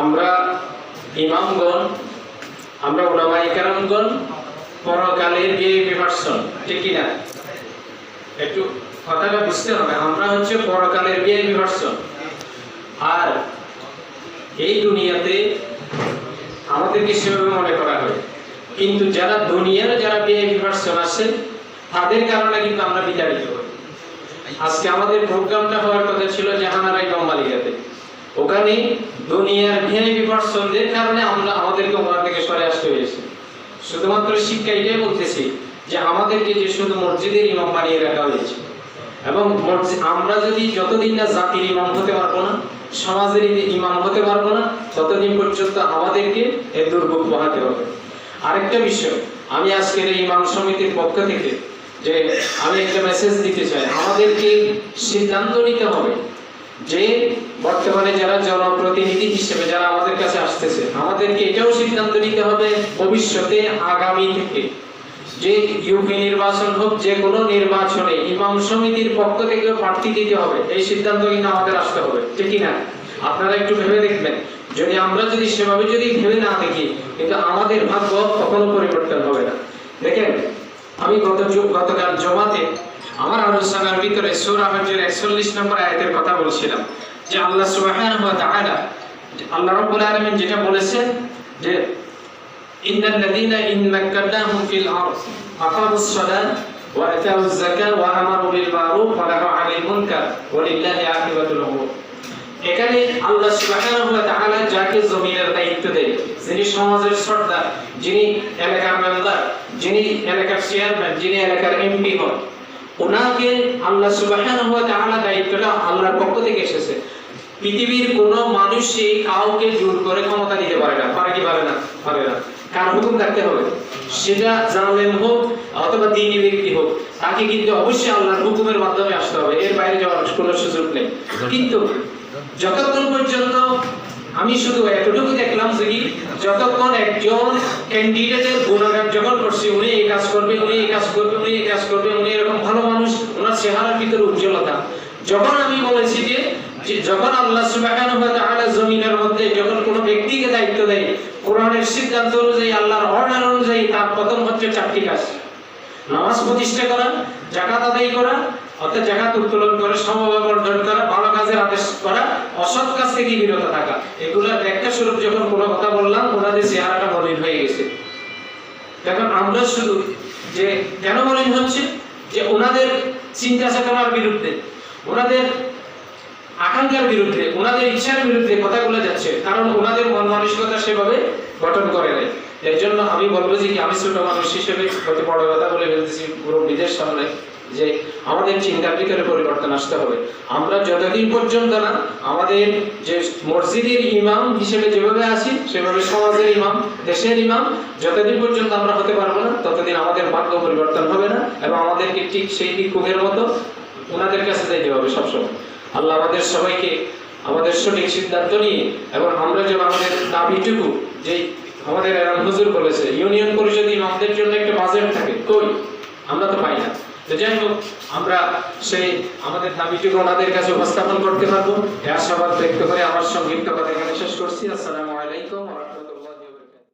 আমরা ইমামগণ, আমরা ওলামাই কারামগণ পরকালের বিয়ে বিভার্সন ঠিক কিনা একটু কথাটা বুঝতে হবে, আমরা হচ্ছে পরকালের বিয়ে বিভার্সন আর এই দুনিয়াতে আমাদেরকে সেভাবে মনে করা হয়। কিন্তু যারা দুনিয়ার যারা বিয়ে বিভার্সন আছে তাদের কারণে কিন্তু আমরা বিতাড়িত হই। আজকে আমাদের প্রোগ্রামটা হওয়ার কথা ছিল জাহানারা ইমাম মালিকাতে। ওখানে দুনিয়ার ভিআইপি পার্সনদের কারণে আমরা আমাদেরকে ওখান থেকে সরে আসতে হয়েছে। শুধুমাত্র শিক্ষা এটাই বলতেছি যে আমাদেরকে যে শুধু মসজিদের ইমাম বানিয়ে রাখা হয়েছে। এবং আমরা যদি যতদিন না জাতির ইমাম হতে পারব না, সমাজের ইমাম হতে পারব না, ততদিন পর্যন্ত আমাদেরকে এই দুর্ভোগ পোহাতে হবে। আরেকটা বিষয়, আমি আজকের এই ইমাম সমিতির পক্ষ থেকে যে আমি একটা মেসেজ দিতে চাই, আমাদেরকে সিদ্ধান্ত নিতে হবে যে বর্তমানে যারা জনপ্রতিনিধি হিসেবে যারা আমাদের কাছে আসতেছে, আমাদেরকে এটাও সিদ্ধান্ত নিতে হবে ভবিষ্যতে, আগামী থেকে। যে ইউপি নির্বাচন হোক, যে কোনো নির্বাচনে ইমাম সমিতির পক্ষ থেকে প্রার্থী দিতে হবে, এই সিদ্ধান্ত কিন্তু আমাদের আসতে হবে, ঠিক না আপনারা একটু ভেবে দেখবেন। যদি আমরা যদি সেভাবে যদি ভেবে না দেখি, কিন্তু আমাদের ভাগ্য কখনো পরিবর্তন হবে না দেখেন আমি গত যু- গতকাল জমাতে আমার আলোচনার ভিতরে সূরা হজের 41 নম্বর আয়াতের কথা বলছিলাম যে আল্লাহ সুবহানাহু ওয়া তাআলা, আল্লাহ রাব্বুল আলামিন যেটা বলেছেন যে, ইন্নাল লাযীনা ইন মাক্কানাহুম ফিল আরদ, আকামুস সালাত ওয়া আতাউজ ওয়া আমারু বিল মারুফ ওয়া নাহাউ মুনকার ওয়া লিল্লাহি এখানে আল্লাহ সুবহানাহু ওয়া তাআলা যাকে জমিনের দায়িত্ব দেয় যিনি সমাজের সর্দার, যিনি এলাকার মেম্বার, যিনি এলাকার চেয়ারম্যান, যিনি এলাকার এমপি হন ওনাকে আল্লাহ সুবহানাহু ওয়া তাআলা দায়িত্বটা আল্লাহর পক্ষ থেকে এসেছে। পৃথিবীর কোনো মানুষই কাউকে জোর করে ক্ষমতা দিতে পারে না। পারে কি পারে না? পারে না। কার হুকুম থাকতে হবে? সেটা জানলেন হোক অথবা দিনী ব্যক্তি হোক, তাকে কিন্তু অবশ্যই আল্লাহর হুকুমের মাধ্যমে আসতে হবে। এর বাইরে যাওয়ার কোনো সুযোগ নেই। কিন্তু যতক্ষণ পর্যন্ত আমি শুধু এতটুকু দেখলাম যে কি, যতক্ষণ একজন ক্যান্ডিডেটের গুণগান যখন করছে, উনি এই কাজ করবে, উনি এই কাজ করবে, উনি এই কাজ করবে চেহারার ভিতরে উজ্জ্বলতা। যখন আমি বলেছি যে যখন আল্লাহ সুবহানাহু ওয়া তাআলা জমিনের মধ্যে যখন কোনো ব্যক্তিকে দায়িত্ব দেয়, কোরআনের সিদ্ধান্ত অনুযায়ী, আল্লাহর অর্ডার অনুযায়ী, তার প্রথম হচ্ছে চারটি কাজ। নামাজ প্রতিষ্ঠা করা জাকাত আদায় করা, অর্থাৎ জাকাত উত্তোলন করে সমভাবে বন্টন করা, ভালো কাজের আদেশ করা, অসৎ কাজ থেকে বিরত থাকা। এগুলোর ব্যাখ্যা স্বরূপ যখন কোনো কথা বললাম, ওনাদের চেহারাটা মলিন হয়ে গেছে। এখন আমরা শুধু যে, কেন মলিন হচ্ছে? যে ওনাদের চিন্তা চেতনার বিরুদ্ধে। ওনাদের আকাঙ্ক্ষার বিরুদ্ধে, ওনাদের ইচ্ছার বিরুদ্ধে কথাগুলো যাচ্ছে, কারণ ওনাদের মন মানসিকতা সেভাবে গঠন করে নাই। এর জন্য আমি বলব যে আমি ছোট মানুষ হিসেবে অতি বড় কথা বলে ফেলতেছি পুরো বিদেশ সামনে, যে আমাদের চিন্তার ভিতরে পরিবর্তন আসতে হবে। আমরা যতদিন পর্যন্ত না আমাদের যে মসজিদের ইমাম হিসেবে যেভাবে আছি, সেভাবে সমাজের ইমাম, দেশের ইমাম, যতদিন পর্যন্ত আমরা হতে পারব না, ততদিন আমাদের ভাগ্য পরিবর্তন হবে না এবং আমাদেরকে ঠিক সেই ভিক্ষুকের মতো ওনাদের কাছে যাইতে হবে সবসময়। আল্লাহ আমাদের সবাইকে আমাদের সঠিক সিদ্ধান্ত নিয়ে এবং আমরা যেন আমাদের দাবিটুকু যে আমাদের এরাম হুজুর ইউনিয়ন পরিষদ ইমামদের জন্য একটা বাজেট থাকে। কই? আমরা তো পাই না। যাই হোক, আমরা সেই আমাদের দাবিটুকু ওনাদের কাছে উপস্থাপন করতে পারব। এর সবার ব্যক্ত করে আমার সংক্ষিপ্ত কথা শেষ করছি। আসসালামু আলাইকুম